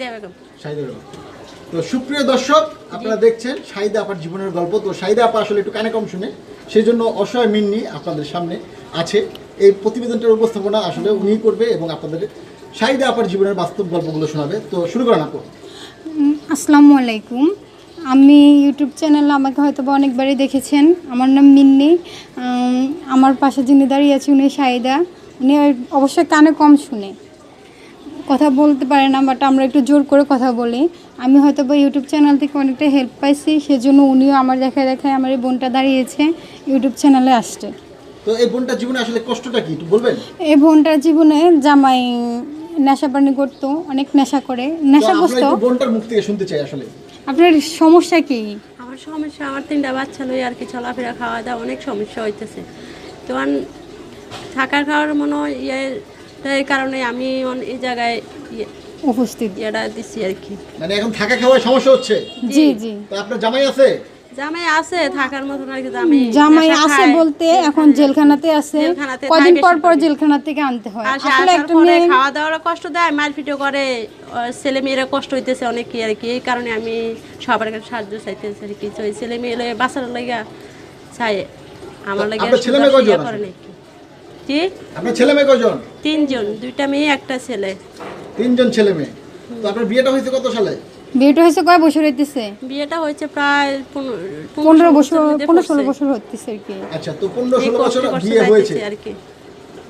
সাইদা বেগম। শাহিদা বেগম। তো সুপ্রিয় দর্শক আপনারা দেখছেন শাহিদা আপার জীবনের গল্প। তো শাহিদা আপা আসলে একটু কানে কম শুনে সেই জন্য অসহায় মিন্নি আপনাদের সামনে আছে। এই প্রতিবেদনটার উপস্থাপনা আসলে উনিই করবে এবং আপনাদের শাহিদা আপার জীবনের বাস্তব গল্পগুলো শোনাবে। তো শুরু করেন আপু। আসসালামু আলাইকুম। আমি ইউটিউব চ্যানেলে আমাকে হয়তো বা অনেকবারই দেখেছেন। আমার নাম মিন্নি। আমার পাশে যিনি দাঁড়িয়ে আছে উনি সাইদা উনি অবশ্যই কানে কম শুনে। কথা বলতে পারে না বাট আমরা একটু জোর করে কথা বলি। আমি হয়তো বা ইউটিউব চ্যানেল থেকে অনেকটা হেল্প পাইছি সেজন্য উনিও আমার দেখায় দেখায় আমার এই বোনটা দাঁড়িয়েছে ইউটিউব চ্যানেলে আসছে। তো এই বোনটার জীবনে আসলে কষ্টটা কি একটু বলবেন? এই বোনটার জীবনে জামাই নেশা পানি করতো অনেক নেশা করে নেশা করতো বোনটার মুখ থেকে শুনতে চাই আসলে। আপনার সমস্যা কি? আমার সমস্যা আমার তিনটা বাচ্চা লই আর কি চলাফেরা খাওয়া দাওয়া অনেক সমস্যা হইতেছে। তখন থাকার খাওয়ার মনে হয় ইয়ে এই কারণে আমি এই জায়গায় ইয়ে- উপস্থিত। ইয়েটা দিচ্ছি আর কি। মানে এখন থাকা খাওয়ার সমস্যা হচ্ছে? জি জি তো আপনার জামাই আছে? জামাই আছে থাকার মতন আর কি জামাই। জামাই আছে বলতে এখন জেলখানাতে আছে। কদিন পর পর জেলখানা থেকে আনতে হয়। আসলে আসার একটা মেয়ে খাওয়া দাওয়ার কষ্ট দেয় মারপিটও করে। ছেলে মেয়েরা কষ্ট হইতেছে অনেক কি আর কি। এই কারণে আমি সবার কাছে সাহায্য চাইতেছি আর কি। ছেলে মেয়ে বাঁচার লাগা চাই। আমার লাগে ছেলে মেয়ে করে নাকি জি আপনার ছেলে মেয়ে কয়জন? তিনজন দুইটা মেয়ে একটা ছেলে। তিনজন ছেলে মেয়ে। তো আপনার বিয়েটা হয়েছে কত সালে? বিয়েটা হয়েছে কয় বছর হইতেছে? বিয়েটা হয়েছে প্রায় পনেরো পনেরো বছর পনেরো ষোলো বছর হইতেছে আর কি। আচ্ছা তো পনেরো ষোলো বছর বিয়ে হয়েছে। আর কি।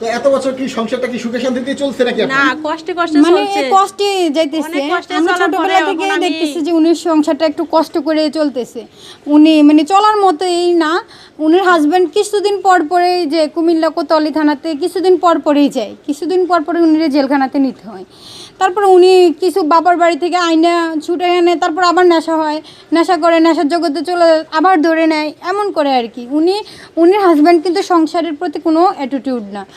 তো এত বছর কি সংসারটা কি সুখে শান্তিতে চলছে নাকি না কষ্টে কষ্টে মানে চলছে। কষ্টে যাইতেছে। আমরা ছোটবেলা থেকে দেখতেছি যে উনি সংসারটা একটু কষ্ট করে চলতেছে। উনি মানে চলার মতোই না উনির হাজবেন্ড কিছুদিন পর পরেই যে কুমিল্লা কোতলি থানাতে কিছুদিন পর পরেই যায়। কিছুদিন পর পরে উনি জেলখানাতে নিতে হয়। তারপর উনি কিছু বাবার বাড়ি থেকে আইনা ছুটে এনে তারপর আবার নেশা হয়। নেশা করে নেশার জগতে চলে আবার ধরে নেয়। এমন করে আর কি। উনি উনির হাজব্যান্ড কিন্তু সংসারের প্রতি কোনো অ্যাটিটিউড না।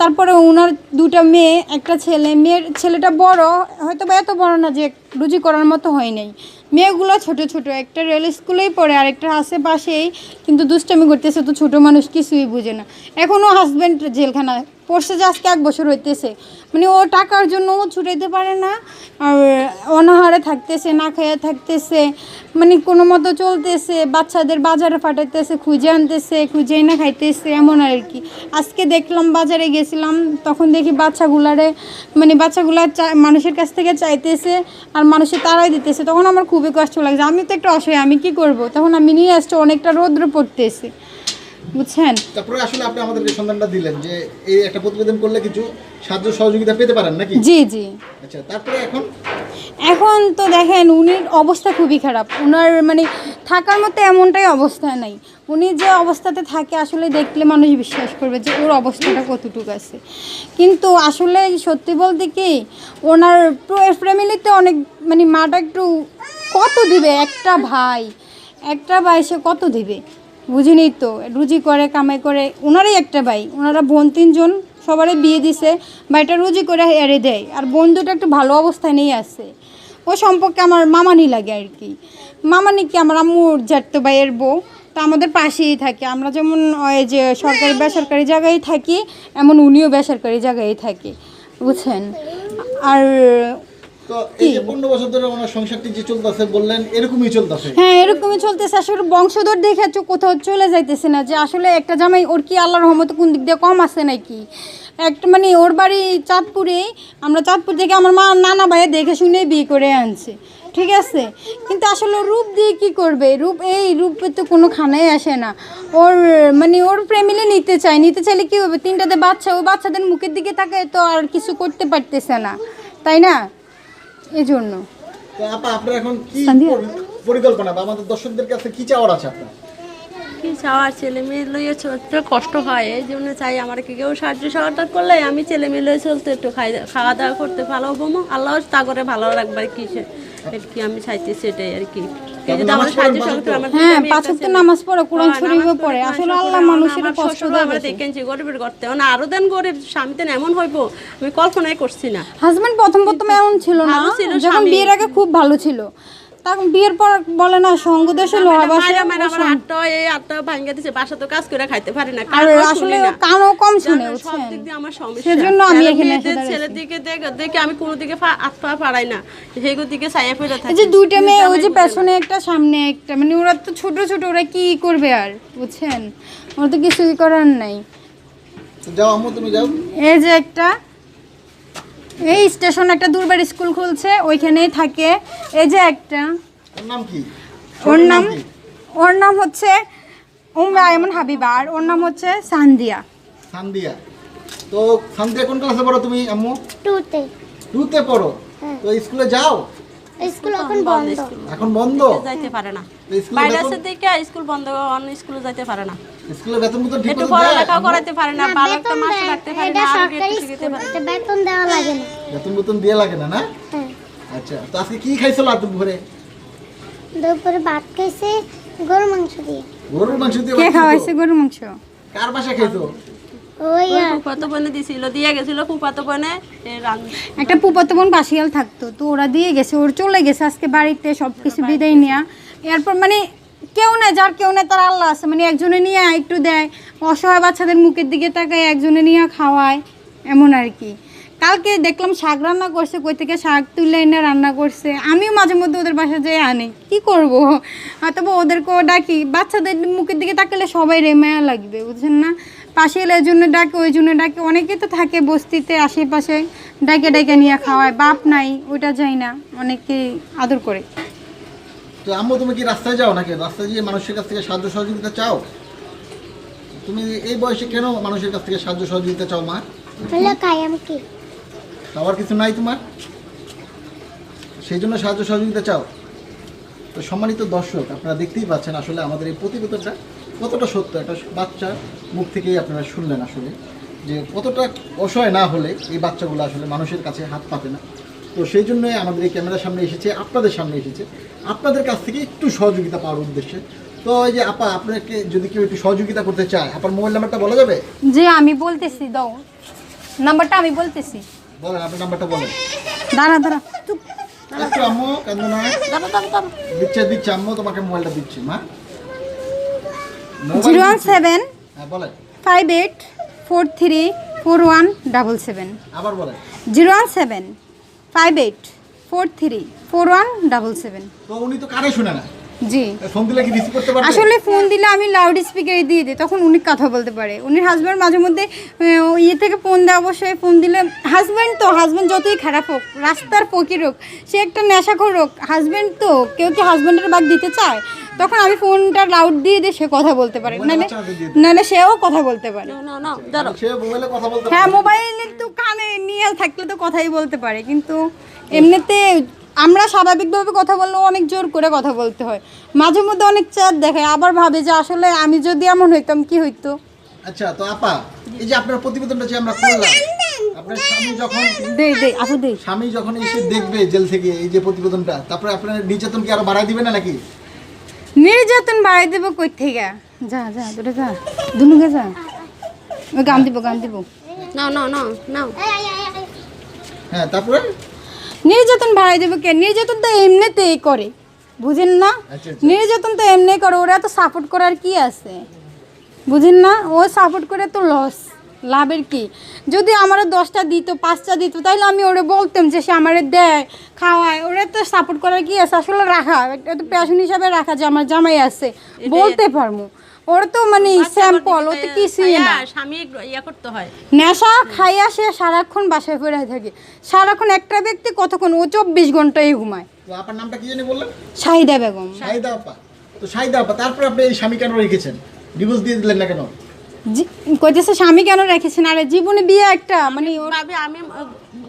তারপরে ওনার দুটা মেয়ে, একটা ছেলে। মেয়ের ছেলেটা বড় হয়তো বা এত বড় না যে রুজি করার মতো হয় নাই। মেয়েগুলো ছোট ছোট, একটা রেল স্কুলেই পড়ে আর একটা আশেপাশেই কিন্তু দুষ্টামি করতেছে তো ছোট মানুষ কিছুই বুঝে না। এখনও হাজব্যান্ড জেলখানা পড়ছে যে আজকে এক বছর হইতেছে। মানে ও টাকার জন্য ও ছুটাইতে পারে না, আর অনাহারে থাকতেছে, না খাইয়া থাকতেছে মানে কোনো মতো চলতেছে, বাচ্চাদের বাজারে ফাটাইতেছে, খুঁজে আনতেছে খুঁজে না খাইতেছে, এমন আর কি। আজকে দেখলাম বাজারে গেছিলাম তখন দেখি বাচ্চাগুলারে মানে বাচ্চাগুলা মানুষের কাছ থেকে চাইতেছে আর মানুষের তারাই দিতেছে। তখন আমার খুবই কষ্ট লাগছে। আমি তো একটা অসহায় আমি কি করব? তখন আমি নিয়ে আসছি অনেকটা রৌদ্র পড়তেছে। বুঝছেন? তারপরে আসলে আপনি আমাদেরকে সন্ধানটা দিলেন যে এই একটা প্রতিবেদন করলে কিছু সাহায্য সহযোগিতা পেতে পারেন নাকি? জি জি। আচ্ছা তারপরে এখন? এখন তো দেখেন উনির অবস্থা খুবই খারাপ। উনার মানে থাকার মতো এমনটাই অবস্থা নাই। উনি যে অবস্থাতে থাকে, আসলে দেখলে মানুষ বিশ্বাস করবে যে ওর অবস্থাটা কতটুকু আছে। কিন্তু আসলে সত্যি বলতে কি, ওনার ফ্যামিলিতে অনেক মানে মাটা একটু কত দিবে? একটা ভাই একটা ভাই সে কত দিবে? বুঝিনি তো, রুজি করে, কামাই করে, ওনারই একটা ভাই। ওনারা বোন তিনজন, সবারই বিয়ে দিছে, ভাইটা রুজি করে এড়ে দেয়। আর বন্ধুটা একটু ভালো অবস্থায় নিয়ে আছে। ও সম্পর্কে আমার মামানি লাগে আর কি। মামানি কি আমার আম্মুর জ্যাঠতো ভাইয়ের বউ। তা আমাদের পাশেই থাকে। আমরা যেমন ওই যে সরকারি বেসরকারি জায়গায় থাকি এমন উনিও বেসরকারি জায়গায় থাকে। বুঝছেন? আর হ্যাঁ এরকমই চলতেছে। আসলে বংশধর দেখে কোথাও চলে যাইতেছে না যে আসলে একটা জামাই ওর কি আল্লাহর রহমতে কোন দিক দিয়ে কম আছে নাকি? একটা মানে ওর বাড়ি চাঁদপুরে আমরা চাঁদপুর থেকে আমার মা নানা ভাইয়ে দেখে শুনে বিয়ে করে আনছে। ঠিক আছে। কিন্তু আসলে রূপ দিয়ে কি করবে? রূপ এই রূপে তো কোনো খানাই আসে না। ওর মানে ওর প্রেমিলে নিতে চায়। নিতে চাইলে কী হবে? তিনটাতে বাচ্চা ও বাচ্চাদের মুখের দিকে থাকে তো আর কিছু করতে পারতেছে না। তাই না? এই জন্য আপনার এখন কি পরিকল্পনা বা আমাদের দর্শকদের কাছে কি চাওয়ার আছে আপনার? কি চাওয়ার ছেলে মেয়ে লইয়ে চলতে কষ্ট হয়। এই জন্য চাই আমার কি কেউ সাহায্য সহযোগিতা করলে আমি ছেলে মেয়ে লইয়ে চলতে একটু খাই খাওয়া দাওয়া করতে ভালো হব মো। আল্লাহ তা করে ভালো রাখবার কি সে কি আমি চাইতেছি সেটাই আর কি। হ্যাঁ পাঁচ একটা নামাজ পড়ে কোরআন শরীফও পড়ে। পড়ে, আসলে আল্লাহ মানুষের কষ্ট শ্বশুরও আমরা দেখেছি গরিবের করতে না আরও দেন গরিব স্বামী তেন এমন হইব। আমি কল্পনাই করছি না। হাজবেন্ড প্রথম প্রথম এমন ছিল না যখন বিয়ের আগে খুব ভালো ছিল। তখন বিয়ের পর বলে না সঙ্গ দেশে লোহা বাসে মায়েরা মায়েরা আমার আটটা এই আটটা ভাঙ্গা দিছে বাসা তো কাজ করে খাইতে পারি না আসলে কানও কম শুনে সব দিক দিয়ে আমার সমস্যা। সেজন্য আমি এখানে এসে মেয়েদের দাঁড়াইছি। ছেলের দিকে দেখে দেখে আমি কোনো দিকে পা- হাত পা পাড়াই না। সেগুলো দিকে ছায়া ফেলে এই যে দুইটা মেয়ে ওই যে পেছনে একটা সামনে একটা মানে ওরা তো ছোট ছোট ওরা কি করবে আর বুঝছেন? ওরা তো কিছুই করার নাই। যাও আম্মু তুমি যাও। এই যে একটা এই স্টেশন একটা দূরবার স্কুল খুলছে ওইখানেই থাকে। এই যে একটা। ওর নাম কি? ওর নাম ওর নাম হচ্ছে উমরা এমন হাবিবা আর ওর নাম হচ্ছে সান্দিয়া। সান্দিয়া। তো সান্দিয়া কোন ক্লাসে পড়ো তুমি আম্মু? টুতে টুতে পড়ো? তো স্কুলে যাও? স্কুল এখন বন্ধ। এখন বন্ধ? যাইতে পারে না। বাইরে বেতন স্কুল বন্ধ অন্য স্কুলে যাইতে পারে না। স্কুলে বেতন মতো ঠিক দেয়। পড়ালেখাও করাইতে পারে না ভালো একটা মাস রাখতে পারে না সরকারি স্কুল বেতন দেওয়া লাগে না। বেতন বেতন দিয়ে লাগে না না? হ্যাঁ। আচ্ছা তো আজকে কি খাইছো লাড্ডু ভরে দুপুরে ভাত খাইছে গরু মাংস দিয়ে। গরুর মাংস দিয়ে কে? খাওয়াইছে গরু মাংস? কার বাসা খাইছো? আর বোনে দিছিল দিয়ে গেছিল বোনে একটা পুপাতো বোন বাসিয়াল থাকতো তো ওরা দিয়ে গেছে ওর চলে গেছে আজকে বাড়িতে সব কিছু বিদায় নেওয়া এরপর মানে কেউ নেয় যার কেউ নেয় তার আল্লাহ আছে। মানে একজনে নিয়ে একটু দেয় অসহায় বাচ্চাদের মুখের দিকে তাকায় একজনে নিয়ে খাওয়ায় এমন আর কি। কালকে দেখলাম শাক রান্না করছে, কই থেকে শাক তুলে এনে রান্না করছে। আমিও মাঝে মধ্যে ওদের বাসায় যেয়ে আনি। কি করব? হয়তো বা ওদেরকেও ডাকি। বাচ্চাদের মুখের দিকে তাকালে সবাই রেমায়া লাগবে, বুঝছেন না? পাশে এলে জন্য ডাকে, ওই জন্য ডাকে। অনেকে তো থাকে বস্তিতে, আশেপাশে ডাকে ডাকে নিয়ে খাওয়ায়। বাপ নাই, ওইটা যায় না। অনেকে আদর করে। তো আম্মু, তুমি কি রাস্তায় যাও নাকি? রাস্তায় গিয়ে মানুষের কাছ থেকে সাহায্য সহযোগিতা চাও? তুমি এই বয়সে কেন মানুষের কাছ থেকে সাহায্য সহযোগিতা চাও, মা? হলো কায়াম কি? খাওয়ার কিছু নাই তোমার? সেই জন্য সাহায্য সহযোগিতা চাও? তো সম্মানিত দর্শক আপনারা দেখতেই পাচ্ছেন আসলে আমাদের এই প্রতিবেদনটা কতটা সত্য একটা বাচ্চার মুখ থেকেই আপনারা শুনলেন আসলে যে কতটা অসহায় না হলে এই বাচ্চাগুলো আসলে মানুষের কাছে হাত পাতে না। তো সেই জন্যই আমাদের এই ক্যামেরার সামনে এসেছে আপনাদের সামনে এসেছে। আপনাদের কাছ থেকে একটু সহযোগিতা পাওয়ার উদ্দেশ্যে। তো এই যে আপা আপনাকে যদি কেউ একটু সহযোগিতা করতে চায় আপনার মোবাইল নাম্বারটা বলা যাবে? যে আমি বলতেছি দাও। নাম্বারটা আমি বলতেছি। বলেন আপনার নাম্বারটা বলেন। দাঁড়া দাঁড়া। চুপ। একটু আম্মু কান্দো না। দাঁড়া দাঁড়া। দিচ্ছে দিচ্ছে আম্মু তোমাকে মোবাইলটা দিচ্ছি মা। মোবাইল জিরো ওয়ান দিচ্ছি। সেভেন হ্যাঁ বলেন। Five eight four three four one double seven. আবার বলেন। Zero one seven five eight four three four one double seven. তো উনি তো কানে শুনে না। জি। ফোন দিলে কি রিসিভ করতে পারবে? আসলে ফোন দিলে আমি লাউড স্পিকারে দিয়ে দিই তখন উনি কথা বলতে পারে। উনির হাজব্যান্ড মাঝে মধ্যে ইয়ে থেকে ফোন দেয় অবশ্যই ফোন দিলে হাজব্যান্ড তো হাজব্যান্ড যতই খারাপ হোক রাস্তার ফকির হোক সে একটা নেশাখোর হোক হাজব্যান্ড তো কেউ কি হাজব্যান্ডের বাদ দিতে চায়? তখন আমি ফোনটা লাউড দিয়ে দিয়ে সে কথা বলতে পারে। নাহলে দিই। নাহলে সেও কথা বলতে পারে। না না না দাঁড়াও। সে মোবাইলে কথা বলতে হ্যাঁ। মোবাইলে তো কানে নিয়ে থাকলে তো কথাই বলতে পারে কিন্তু এমনিতে আমরা স্বাভাবিকভাবে কথা বললেও অনেক জোর করে কথা বলতে হয়। মাঝে মধ্যে অনেক চাপ দেখায় আবার ভাবে যে আসলে আমি যদি এমন হইতাম কি হইতো? আচ্ছা তো আপা এই যে আপনার প্রতিবেদনটা যে আমরা করলাম আপনার স্বামী যখন দেই দে আপু দে স্বামী যখন এসে দেখবে জেল থেকে এই যে প্রতিবেদনটা তারপরে আপনার নির্যাতন কি আরও বাড়াই দিবে না নাকি? নির্যাতন বাড়াই দেবো কই থেকে? যা যা দূরে যা দুনুকে যা। গান দিব গান দিব। নাও নাও নাও নাও। হ্যাঁ তারপরে? নির্যাতন বাড়াই দেবো কে? নির্যাতন তো এমনিতেই করে। বুঝেন না? আচ্ছা, আচ্ছা। নির্যাতন তো এমনি করে ওরা তো সাপোর্ট করার কি আছে? বুঝেন না? ও সাপোর্ট করে তো লস লাভের কি? যদি আমারও দশটা দিত পাঁচটা দিত তাহলে আমি ওরা বলতাম যে সে আমারে দেয় খাওয়ায়। ওরা তো সাপোর্ট করার কি আছে? আসলে রাখা একটা তো প্যাশন হিসাবে রাখা যে আমার জামাই আছে। বলতে পারব ওরা তো মানে স্যাম্পল ও তো কিছুই না। স্বামী ইয়া করতে হয়। নেশা খাইয়া সে সারাক্ষণ বাসায় পড়ে থাকে। সারাক্ষণ একটা ব্যক্তি কতক্ষণ? ও চব্বিশ ঘন্টায় ঘুমায়। তো আপনার নামটা কি জানি বললেন? শাহিদা বেগম। শাহিদা আপা। তো শাহিদা আপা তারপরে আপনি এই স্বামী কেন রেখেছেন? ডিভোর্স দিয়ে দিলেন না কেন? কইতেছে স্বামী কেন রেখেছেন? আরে জীবনে বিয়ে একটা মানে আমি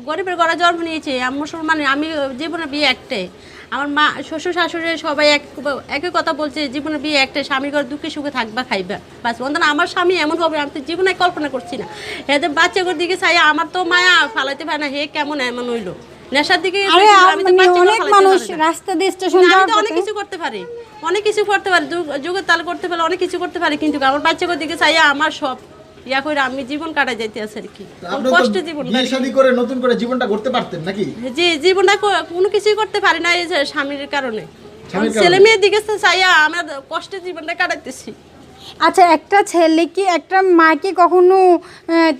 গরিবের গড়া জন্ম নিয়েছি আমি মুসলমান আমি জীবনে বিয়ে একটাই। আমার মা শ্বশুর শাশুড়ি সবাই এক একই কথা বলছে জীবনে বিয়ে একটাই স্বামীর ঘরে দুঃখে সুখে থাকবা খাইবা। বাস বন্ধন আমার স্বামী এমন হবে আমি তো জীবনে কল্পনা করছি না। এদের বাচ্চাগুলোর দিকে চাই আমার তো মায়া ফালাইতে পারে না হে কেমন এমন হইল। নেশার দিকে অনেক মানুষ রাস্তা দিয়ে স্টেশন আমি অনেক কিছু করতে পারি অনেক কিছু করতে পারি যুগ- যুগের তাল করতে পারি অনেক কিছু করতে পারি কিন্তু আমার বাচ্চাগুলোর দিকে চাই আমার সব ইয়া করে আমি জীবন কাটাই যাইতে আছে আর কি। কষ্ট জীবন বিয়ে শাদী করে নতুন করে জীবনটা করতে পারতেন নাকি? জি জীবনটা কোনো কিছুই করতে পারি না এই যে স্বামীর কারণে। ছেলে মেয়ের দিকে চাইয়া আমার কষ্টে জীবনটা কাটাইতেছি। আচ্ছা একটা ছেলে কি একটা মাকে কখনো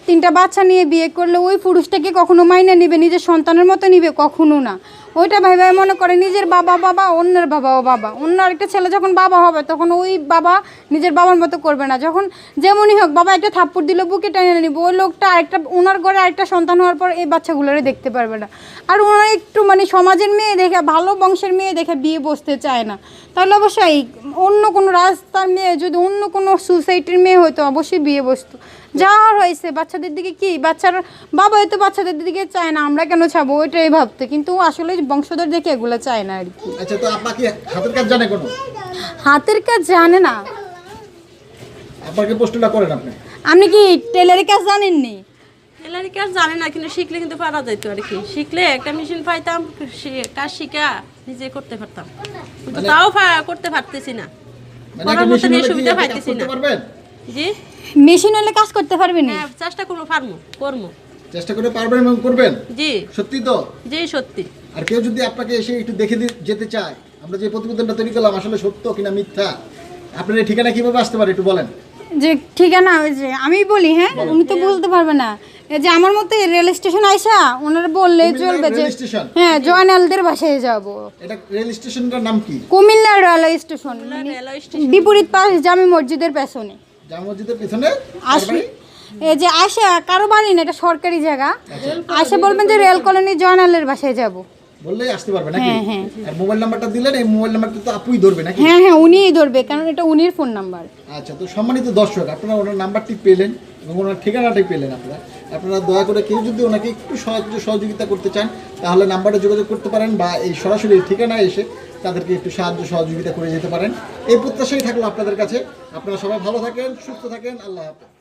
তিনটা বাচ্চা নিয়ে বিয়ে করলে ওই পুরুষটাকে কখনো মাইনে নিবে নিজের সন্তানের মতো নিবে? কখনো না। ওইটা ভাই ভাই মনে করে, নিজের বাবা বাবা, অন্যের বাবাও বাবা। অন্য আরেকটা ছেলে যখন বাবা হবে, তখন ওই বাবা নিজের বাবার মতো করবে না। যখন যেমনই হোক, বাবা একটা থাপ্পড় দিল বুকে টেনে নিব। ওই লোকটা আরেকটা ওনার ঘরে আরেকটা সন্তান হওয়ার পর এই বাচ্চাগুলোরে দেখতে পারবে না। আর ওনারা একটু মানে সমাজের মেয়ে দেখে, ভালো বংশের মেয়ে দেখে বিয়ে বসতে চায় না। তাহলে অবশ্যই অন্য কোনো রাস্তার মেয়ে, যদি অন্য কোনো সোসাইটির মেয়ে হয়তো অবশ্যই বিয়ে বসতো। যা হয়েছে বাচ্চাদের দিকে কি? বাচ্চার বাবা হয়তো বাচ্চাদের দিকে চায় না আমরা কেন চাবো ওইটাই ভাবতে। কিন্তু আসলে বংশধর দেখে এগুলো চায় না আর কি। আচ্ছা তো হাতের কাজ জানে কোনো? হাতের কাজ জানে না। আপনাকে পোস্টটা করেন আপনি? আপনি কি টেলারের কাজ জানেননি? টেলারি কাজ জানি না কিন্তু শিখলে কিন্তু পারা যেত আর কি। শিখলে একটা মেশিন পাইতাম কাজ শিখা নিজে করতে পারতাম। তাও করতে পারতেছি না। মানে করার কি সুবিধা পাইতেছি না। জি? মেশিন হলে কাজ করতে পারবেন হ্যাঁ চেষ্টা করব পারব করব। চেষ্টা করে পারবেন এবং করবেন? জি। সত্যি তো? জি সত্যি। আর কেউ যদি আপনাকে এসে একটু দেখে যেতে চায় আমরা যে প্রতিবেদনটা তৈরি করলাম আসলে সত্য কিনা মিথ্যা আপনার এই ঠিকানা কীভাবে আসতে পারে একটু বলেন? যে ঠিকানা ওই যে আমি বলি হ্যাঁ? উনি তো বলতে পারবে না। এই যে আমার মতো রেল স্টেশন আইসা ওনারা বললে চলবে যে? হ্যাঁ জয়নালদের বাসায় যাব। এটা রেল স্টেশনটার নাম কি? কুমিল্লার রেলওয়ে স্টেশন রেলওয়ে স্টেশন। বিপরীত পাশ জামি মসজিদের পেছনে। জামা মসজিদের পিছনে? আসবে? এই যে আসা কারও বাড়ি না? এটা সরকারি জায়গা। আসে বলবেন যে রেল কলোনি জয়নালের বাসায় যাব। বললেই আসতে পারবে নাকি? হ্যাঁ, হ্যাঁ। আর মোবাইল নাম্বারটা দিলেন এই মোবাইল নাম্বারটা তো আপুই ধরবে নাকি? হ্যাঁ হ্যাঁ উনিই ধরবে কারণ এটা উনির ফোন নাম্বার। আচ্ছা তো সম্মানিত দর্শক আপনারা ওনার নাম্বারটি পেলেন এবং ওনার পেলেন আপনারা। আপনারা দয়া করে কেউ যদি ওনাকে একটু সাহায্য সহযোগিতা করতে চান তাহলে নাম্বারে যোগাযোগ করতে পারেন বা এই সরাসরি ঠিকানায় এসে তাদেরকে একটু সাহায্য সহযোগিতা করে যেতে পারেন। এই প্রত্যাশাই থাকল আপনাদের কাছে। আপনারা সবাই ভালো থাকেন, সুস্থ থাকেন। আল্লাহ হাফেজ।